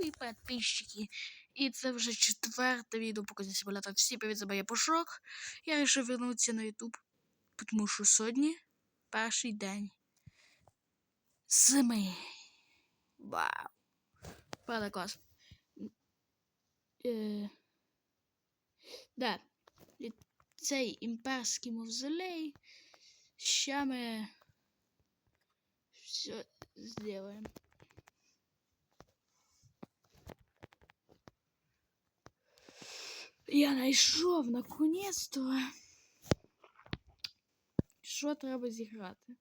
любі підписчики. І це вже четверте відео по Симулятор. Всі привіт, за моє пошок. Я вирішив вернутися на YouTube, тому що сьогодні перший день зими. Вау. Правда клас. Е, да. Цей імперський мавзолей. Ща ми все сделаем. Я знайшов наконець-то. Що треба зіграти?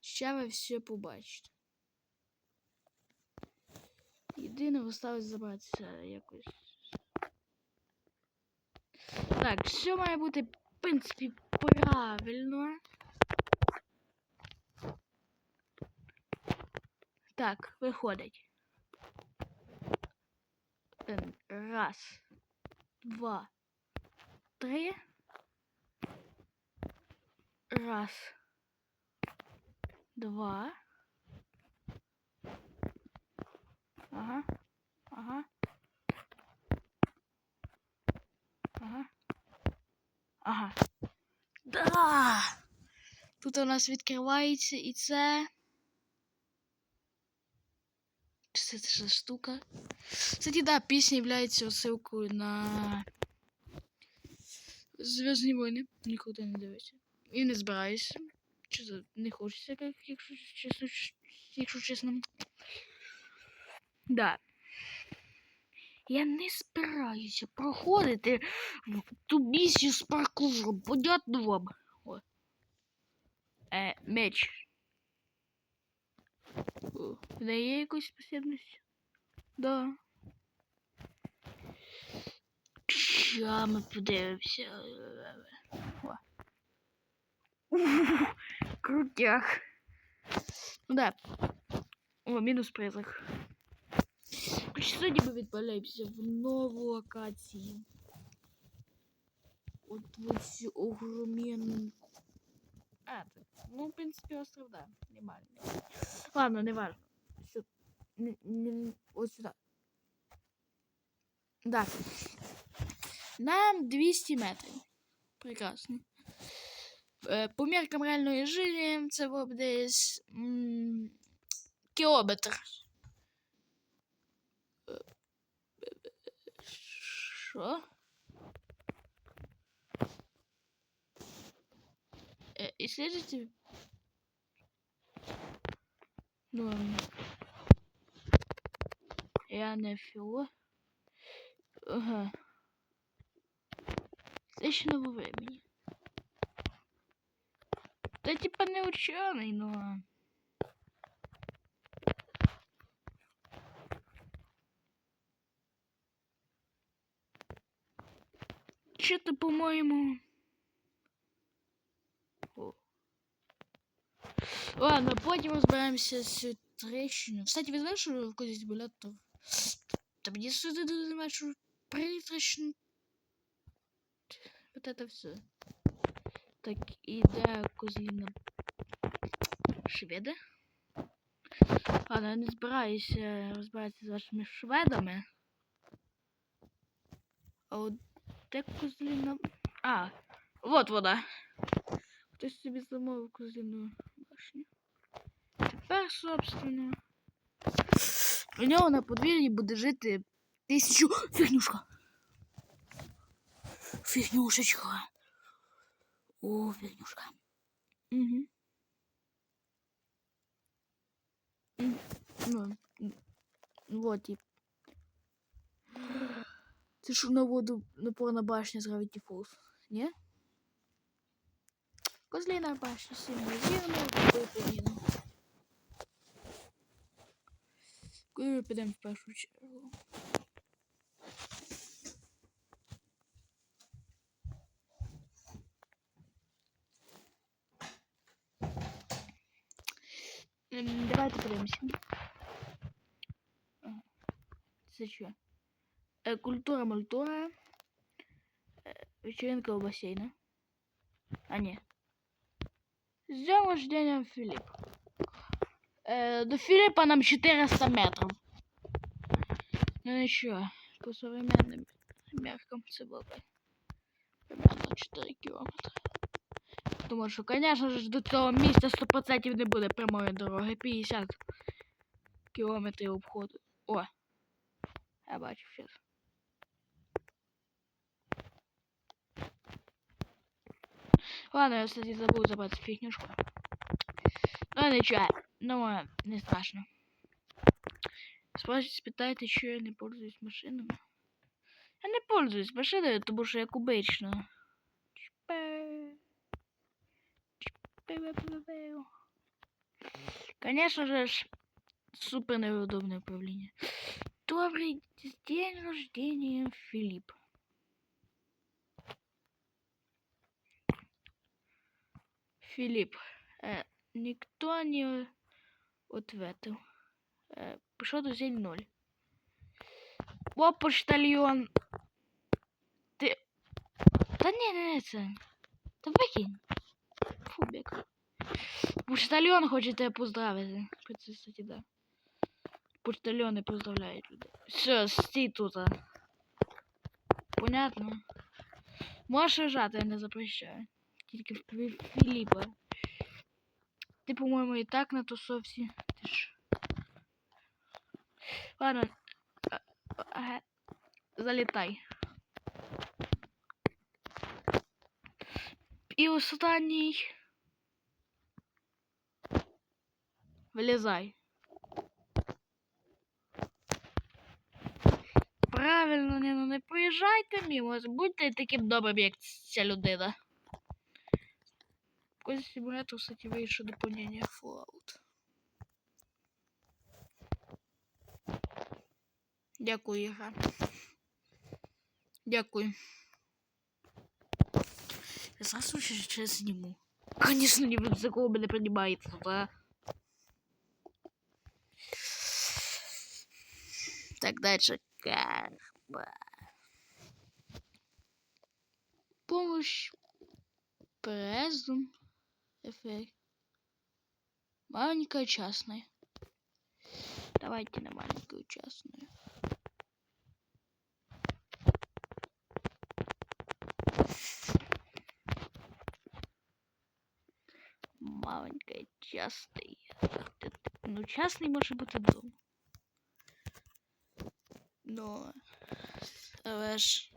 Ще ви все побачите. Єдине осталось забратися якось. Так, все має бути, в принципі, правильно. Так, виходить. Раз, два, три. Раз, два. Ага, ага. Ага. Ага. Да! Тут у нас відкривається і це. Це це ж штука. Кстати, да, пісня являється отсилкою на Зв'язні війни. Нікуди не дивиться. І не збираюся. Чи то не хочеться, як, якщо чесно, якщо чесно. Да. Я не збираюся проходити в ту місію з паркуром. Понятно вам? О. Е, меч. О, в неї є якась спосібність? Да. Ща ми подивимося. О. Крутяк. Ну да. О, мінус призрак. Короче, сьогодні ми відправляємося в нову локацію. От в цю огроменну. А, так, ну, в принципе, остров, да, нормально. Ладно, не важно. Все. Не, не, вот сюда. Да. Нам 200 метрів. Прекрасно. Е, По міркам реальної жизни це було б десь м, кілометр. Е, Що? Э, исследуйте. ну, ладно. я не фило. Ага. Сечного времени. Да типа не ученый, но... Что-то, по-моему... О. Ладно, потім розберемося з трещиною. Кстати, ви знаєте, що в коді симулятор? Та мені сюди думаю, що притрещин. Вот это все. Так, іде козліна шведи. Ладно, я не збираюся розбиратися з вашими шведами. А от де козліна... А, вот вона. Хтось собі замовив козліну башню. Тепер, собственно, у нього на подвір'ї буде жити тисячу фігнюшка. Фігнюшечка. О, фігнюшка. Угу. Ну, вот і. Це що на воду напорна башня з Gravity Falls, ні? Козліна башня символізована виповнена. Куди підемо в першу чергу? Ем, Давайте подивимося. Це що? Е, Культура мультура. Е, Вечеринка у бассейна. А, ні. З днем рождения, Филипп. Э, до Филиппа нам 400 метров. Ну нічого, по современним меркам це було би примерно 4 кілометри. Тому що, звісно ж, до цього місця 100% не буде прямої дороги. 50 кілометрів обходу. О! Я бачу щас. Ладно, я, кстати, забыл забрать фигнюшку. Ну, ничего. Ну, не страшно. Спросите, спитайте, що я не пользуюсь машинами. Я не пользуюсь машиною, тому що як обично. Конечно же, супер неудобное управление. Добрый день рождения, Филипп. Филипп, э, никто не ответил. Э, пішов до зель ноль. О, поштальйон. Ти. Та ні, не, не це. Та викинь. Фубік. Поштальйон хоче тебе поздравити. Це, кстати, да. Почтальони поздравляють людей. Все, стій тут. а. Понятно? Можеш лежати, я не запрещаю. Тільки в Фі- Філіпа. Ти, по-моєму, і так на тусовці. Ти ж. Ладно. Залітай. І останній. Вилізай. Правильно, не, ну не проїжджайте мимо. Будьте таким добрим, як ця людина. Козі симулятор, кстати, вийшов доповнення Fallout. Дякую, ігра. Дякую. Я сразу сейчас сниму. Конечно, не буду такого мене принимается, да. Так, дальше. Карма. Помощь Презум. Маленькая частная. Давайте на маленькую частную. Маленькая частная. Ну, частный может бути дом. Но. Але ж.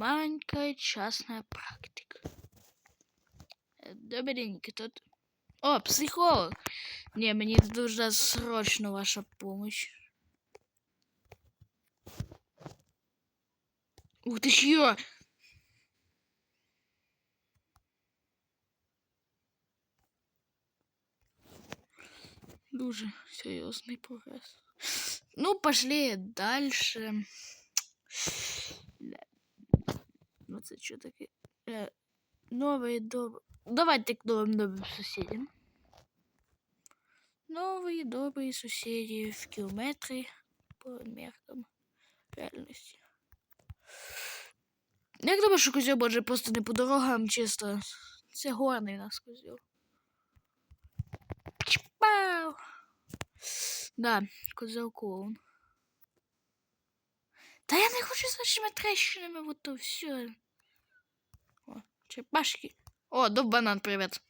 Маленькая частная практика. Добренько тут. О, психолог. Не, мені дуже срочно ваша помощь. Ух ти що? Дуже серьезный прогресс. Ну, пошли дальше. Да. Ну, це що таке? Е, новий доб... Давайте к новым добрым соседям. Новые добрые соседи в километре по меркам реальності. Як думаєш, що козьол може просто не по дорогам чисто? Це горний нас козьол. Чпау! Да, козел клоун. Та я не хочу з вашими трещинами, вот то все. Черепашки. О, дов банан, привет.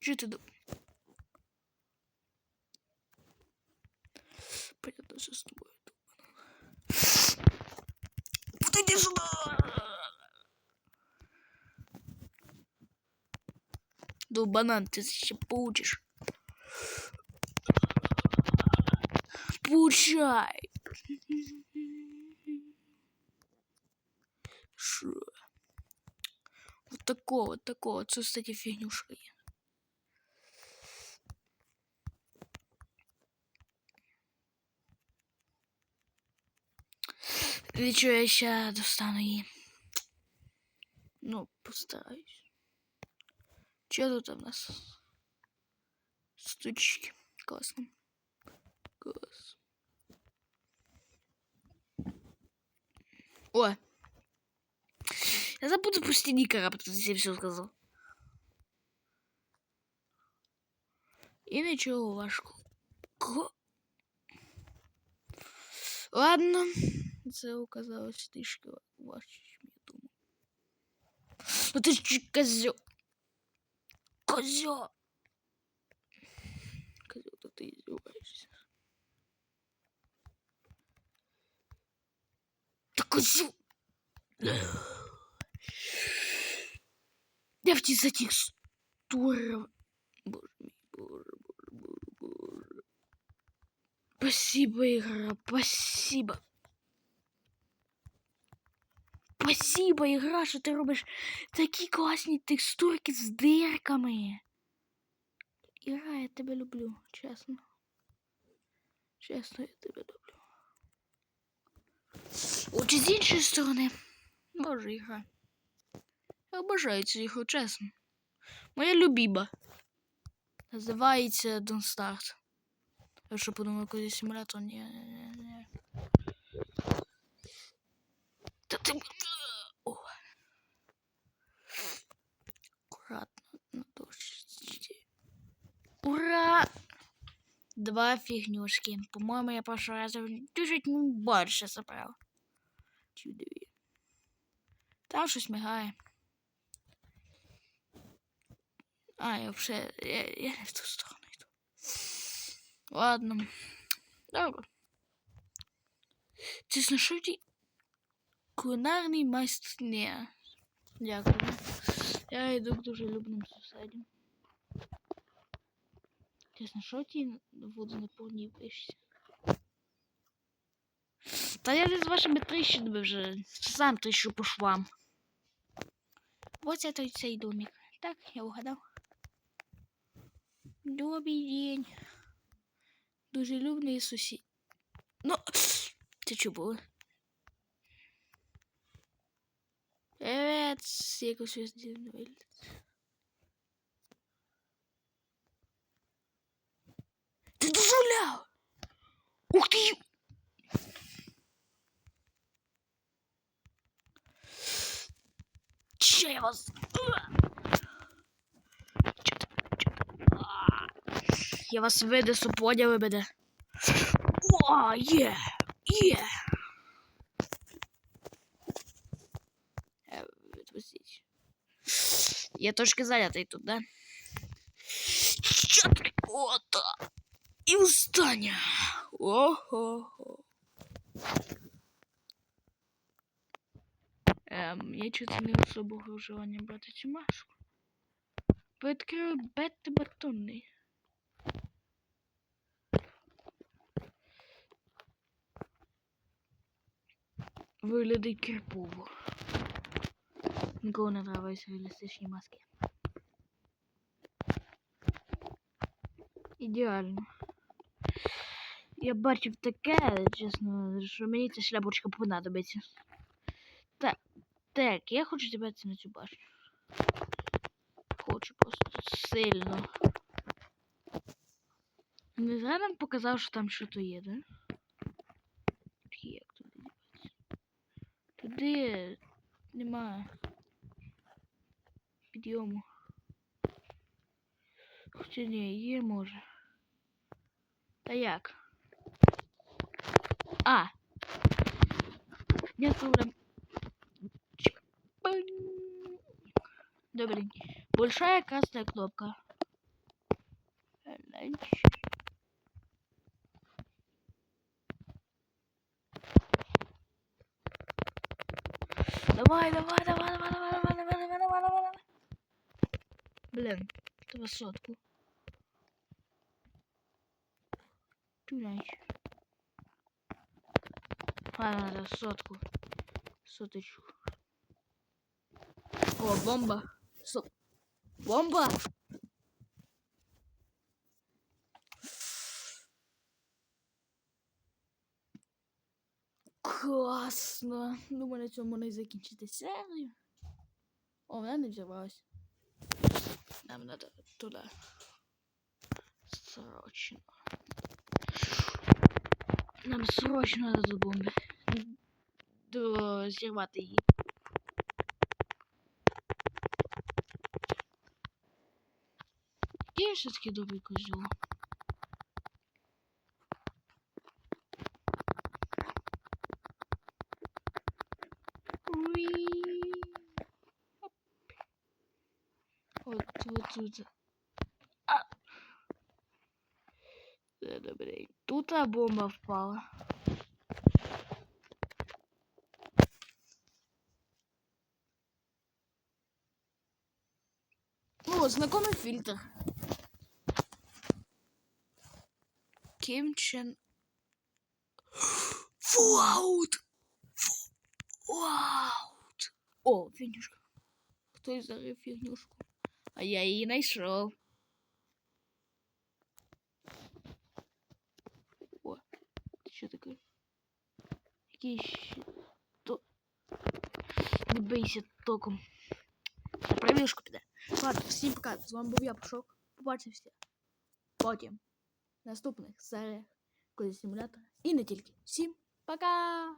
Че ты дуб? Понятно, что с тобой дуб банан. Вот иди сюда! Дуб банан, ты еще получишь. Получай. Шо? Вот такого, вот такого. Це, кстати, фігнюшка є. Нічого, я ще достану її. Ну, постараюсь. Че тут у нас? Стучки. Классно. Класс. О! Я забуду пусти Никара, потому что я все сказал. І нічого важко. Ладно, це оказалось трішки важче, ніж я думав. Ну ти ж козьо. Козьо. Козьо, то ти издеваешься. Да козьо. Я в тебе текстуры. Боже мой, боже, боже, боже, боже. Спасибо, игра, спасибо. Спасибо, ігра, що ти робиш такі класні текстурки з дирками. Ігра, я тебе люблю, чесно. Чесно, я тебе люблю. От з іншої сторони, боже, ігра. Я обожаю цю ігру, чесно. Моя любіба. Називається Don't Start. Я що подумав, коли симулятор? Ні, ні, ні, Два фигнюшки. По-моему, я прошлый раз чуть-чуть больше собрал. Чудові. Там щось мигає. А, я вообще... Я, я не в ту сторону йду. Ладно. Добре. Ти знайшов ті кулінарний майстер. Ні. Дякую. Я йду к дружелюбним сусідям. Чесно, що ті воду на повній вишці? Та я з вашими тріщинами вже сам тріщу по швам. Ось це цей домик. Так, я угадав. Добрий день. Дружелюбний сусід. Ну, це що було? Привет, якось щось дивно Ты дожулял! Ух ты! Че я вас... А? Я вас винесу, понял мене? О, є! Є! Э, я трошки занятий тут, да? ты кот! І остання! Ого-го! Ем, я чого не особого желання брати цю маску. Відкрию бет батонний. Виглядить крипово. Ніколи не нравились реалістичні маски. Ідеально. Я бачив таке, чесно, що мені ця шляпочка понадобиться. Так, так, я хочу зібратися на цю башню. Хочу просто сильно. Не нам показав, що там щось є, да? Як туди? Туди немає підйому. Хоча ні, є може. Та як? Проблем. Чпынь. Добренький. Большая красная кнопка. Давай, давай, давай, давай, давай, давай, давай, давай, давай, давай, давай. Блин, это высотку. Тюляч. Ладно, надо сотку. Соточку. О, бомба. Со... Бомба! Класно. Думаю, на цьому не закінчити серію. О, вона не взорвалась. Нам надо туда. Срочно. Нам срочно надо до бомби зірвати її. Я все-таки добрий козел. Вот, вот тут. А! Да, добрый. Тут а бомба впала. знакомый фильтр. Кимчен. Фуаут! Фуаут! О, фигнюшка. Кто зарыл фигнюшку? А я її знайшов. О, ти що таке? Який ще... То... Не бийся током. На правішку піде. Ладно, всім пока. З вами був я Пушок. Побачимося. Потім. в Наступних серіях коли симулятора. І не тільки. Всім пока!